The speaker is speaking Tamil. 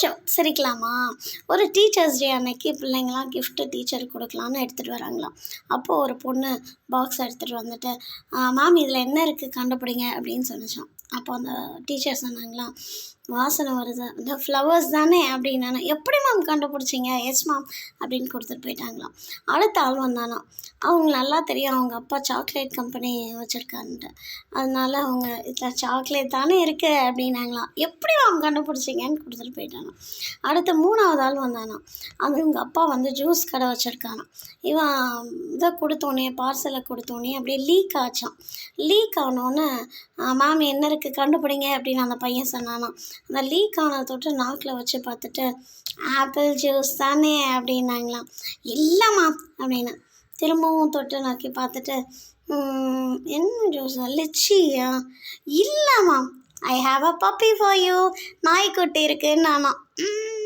கொஞ்சம் சிரிக்கலாமா? ஒரு டீச்சர்ஸ் டே அன்னைக்கு பிள்ளைங்களாம் கிஃப்ட்டு டீச்சருக்கு கொடுக்கலான்னு எடுத்துகிட்டு வராங்களாம். அப்போது ஒரு பொண்ணு பாக்ஸ் எடுத்துகிட்டு வந்துட்டு மேம் இதில் என்ன இருக்குது கண்டுபிடிங்க அப்படின்னு சொன்னிச்சான் அப்போ அந்த டீச்சர் சொன்னாங்களாம் வாசனை வருது. இந்த ஃப்ளவர்ஸ் தானே? அப்படின்னு எப்படி மேம் கண்டுபிடிச்சிங்க? எஸ் மேம் அப்படின்னு கொடுத்துட்டு போயிட்டாங்களாம். அடுத்த ஆள் வந்தானா அவங்க நல்லா தெரியும். அவங்க அப்பா சாக்லேட் கம்பெனி வச்சுருக்காருன்ட்டு. அதனால அவங்க இதில் சாக்லேட் தானே இருக்குது அப்படின்னாங்களாம். எப்படி மேம் கண்டுபிடிச்சிங்கன்னு கொடுத்துட்டு போயிட்டாங்க அடுத்த மூணாவது ஆள் வந்தானா? அது இவங்க அப்பா வந்து ஜூஸ் கடை வச்சுருக்கானா. இவன் இதை கொடுத்தோன்னே பார்சலை கொடுத்தோன்னே அப்படியே லீக் ஆச்சான் லீக் ஆனோடனே மேம் என்ன இருக்குது கண்டுபிடிங்க அப்படின்னு அந்த பையன் சொன்னானா அந்த லீக் ஆனதை தொட்டு நாக்கில் வச்சு பார்த்துட்டு ஆப்பிள் ஜூஸ் தானே அப்படின்னாங்களாம். இல்லைம்மா அப்படின்னு. திரும்பவும் தொட்டு நாக்கி பார்த்துட்டு என்ன ஜூஸ் லிச்சியா? இல்லைம்மா I have a puppy for you நாய்க்குட்டி இருக்குன்னு நானா. "ம்,